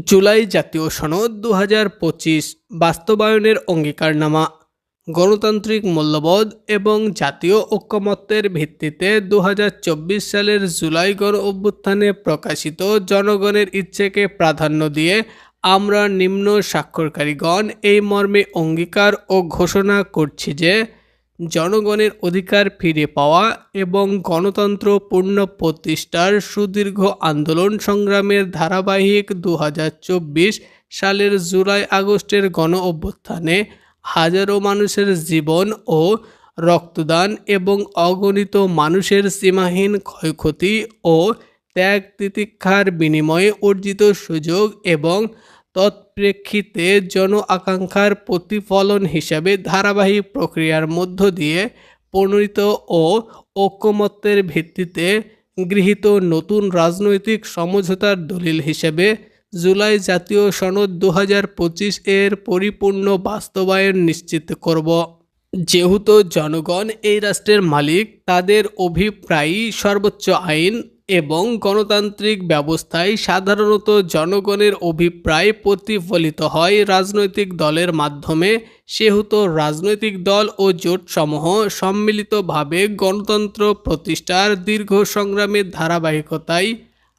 জুলাই জাতীয় সনদ দু হাজার পঁচিশ বাস্তবায়নের অঙ্গীকারনামা, গণতান্ত্রিক মূল্যবোধ এবং জাতীয় ঐক্যমত্যের ভিত্তিতে দু হাজার চব্বিশ সালের জুলাই গণ অভ্যুত্থানে প্রকাশিত জনগণের ইচ্ছেকে প্রাধান্য দিয়ে আমরা নিম্ন স্বাক্ষরকারীগণ এই মর্মে অঙ্গীকার ও ঘোষণা করছি যে জনগণের অধিকার ফিরে পাওয়া এবং গণতন্ত্র পূর্ণ প্রতিষ্ঠার সুদীর্ঘ আন্দোলন সংগ্রামের ধারাবাহিক দু হাজার চব্বিশ সালের জুলাই আগস্টের গণ অভ্যুত্থানে হাজারো মানুষের জীবন ও রক্তদান এবং অগণিত মানুষের সীমাহীন ক্ষয়ক্ষতি ও ত্যাগ তিতিক্ষার বিনিময়ে অর্জিত সুযোগ এবং তৎপ্রেক্ষিতে জন আকাঙ্ক্ষার প্রতিফলন হিসাবে ধারাবাহিক প্রক্রিয়ার মধ্য দিয়ে প্রণীত ও ঐক্যমত্যের ভিত্তিতে গৃহীত নতুন রাজনৈতিক সমঝোতার দলিল হিসেবে জুলাই জাতীয় সনদ দু এর পরিপূর্ণ বাস্তবায়ন নিশ্চিত করব। যেহেতু জনগণ এই রাষ্ট্রের মালিক, তাদের অভিপ্রায়ই সর্বোচ্চ আইন এবং গণতান্ত্রিক ব্যবস্থায় সাধারণত জনগণের অভিপ্রায় প্রতিফলিত হয় রাজনৈতিক দলের মাধ্যমে, সেহেতু রাজনৈতিক দল ও জোটসমূহ সম্মিলিতভাবে গণতন্ত্র প্রতিষ্ঠার দীর্ঘ সংগ্রামের ধারাবাহিকতায়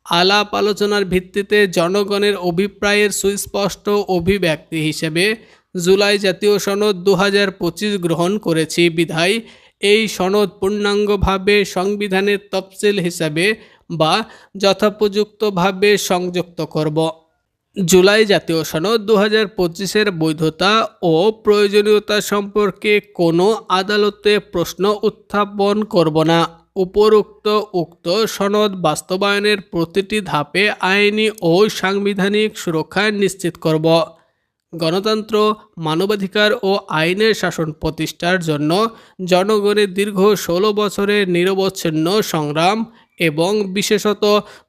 আলাপ আলোচনার ভিত্তিতে জনগণের অভিপ্রায়ের সুস্পষ্ট অভিব্যক্তি হিসেবে জুলাই জাতীয় সনদ দু হাজার পঁচিশ গ্রহণ করেছি বিধায়, এই সনদ পূর্ণাঙ্গভাবে সংবিধানের তফসিল হিসাবে বা যথোপযুক্তভাবে সংযুক্ত করব। জুলাই জাতীয় সনদ দু হাজার পঁচিশের বৈধতা ও প্রয়োজনীয়তা সম্পর্কে কোনো আদালতে প্রশ্ন উত্থাপন করব না। উপরোক্ত উক্ত সনদ বাস্তবায়নের প্রতিটি ধাপে আইনি ও সাংবিধানিক সুরক্ষা নিশ্চিত করব। গণতন্ত্র, মানবাধিকার ও আইনের শাসন প্রতিষ্ঠার জন্য জনগণের দীর্ঘ ষোলো বছরের নিরবচ্ছিন্ন সংগ্রাম এবং বিশেষত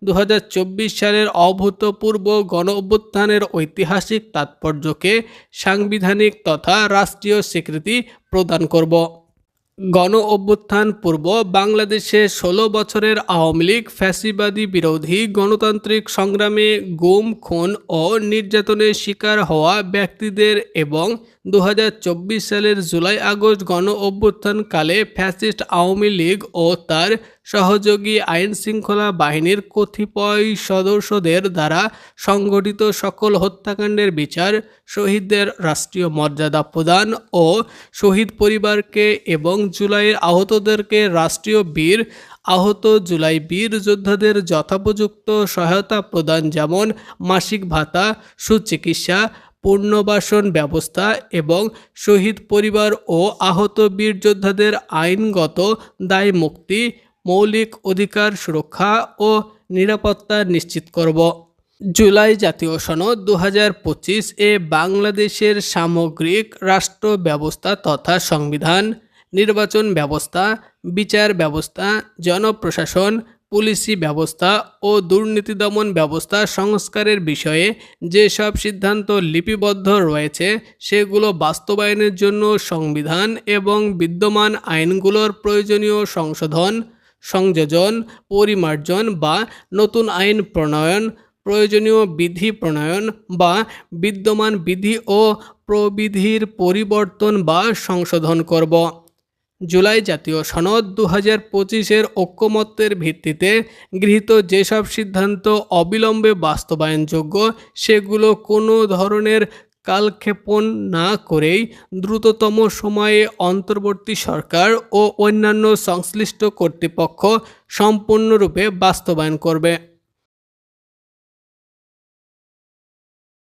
দু হাজার চব্বিশ সালের অভূতপূর্ব গণ অভ্যুত্থানের ঐতিহাসিক তাৎপর্যকে সাংবিধানিক তথা রাষ্ট্রীয় স্বীকৃতি প্রদান করব। গণ অভ্যুত্থান পূর্ব বাংলাদেশে ষোলো বছরের আওয়ামী লীগ ফ্যাসিবাদী বিরোধী গণতান্ত্রিক সংগ্রামে গুম, খুন ও নির্যাতনের শিকার হওয়া ব্যক্তিদের এবং দু হাজার চব্বিশ সালের জুলাই আগস্ট গণ অভ্যুত্থানকালে ফ্যাসিস্ট আওয়ামী লীগ ও তার সহযোগী আইন শৃঙ্খলা বাহিনীর কতিপয় সদস্যদের দ্বারা সংগঠিত সকল হত্যাকাণ্ডের বিচার, শহীদদের রাষ্ট্রীয় মর্যাদা প্রদান ও শহীদ পরিবারকে এবং জুলাইয়ের আহতদেরকে রাষ্ট্রীয় বীর, আহত জুলাই বীর যোদ্ধাদের যথোপযুক্ত সহায়তা প্রদান যেমন মাসিক ভাতা, সুচিকিৎসা, পুনর্বাসন ব্যবস্থা এবং শহীদ পরিবার ও আহত বীর যোদ্ধাদের আইনগত দায় মুক্তি মৌলিক অধিকার সুরক্ষা ও নিরাপত্তা নিশ্চিত করব। জুলাই জাতীয় সনদ দু এ বাংলাদেশের সামগ্রিক রাষ্ট্র ব্যবস্থা তথা সংবিধান, নির্বাচন ব্যবস্থা, বিচার ব্যবস্থা, জনপ্রশাসন, পুলিশি ব্যবস্থা ও দুর্নীতি দমন ব্যবস্থা সংস্কারের বিষয়ে যেসব সিদ্ধান্ত লিপিবদ্ধ রয়েছে, সেগুলো বাস্তবায়নের জন্য সংবিধান এবং বিদ্যমান আইনগুলোর প্রয়োজনীয় সংশোধন সংযোজন, পরিমার্জন বা নতুন আইন প্রণয়ন, প্রয়োজনীয় বিধি প্রণয়ন বা বিদ্যমান বিধি ও প্রবিধির পরিবর্তন বা সংশোধন করব। জুলাই জাতীয় সনদ দু হাজার পঁচিশের ঐক্যমত্যের ভিত্তিতে গৃহীত যেসব সিদ্ধান্ত অবিলম্বে বাস্তবায়নযোগ্য, সেগুলো কোনো ধরনের কালক্ষেপণ না করেই দ্রুততম সময়ে অন্তর্বর্তী সরকার ও অন্যান্য সংশ্লিষ্ট কর্তৃপক্ষ সম্পূর্ণরূপে বাস্তবায়ন করবে।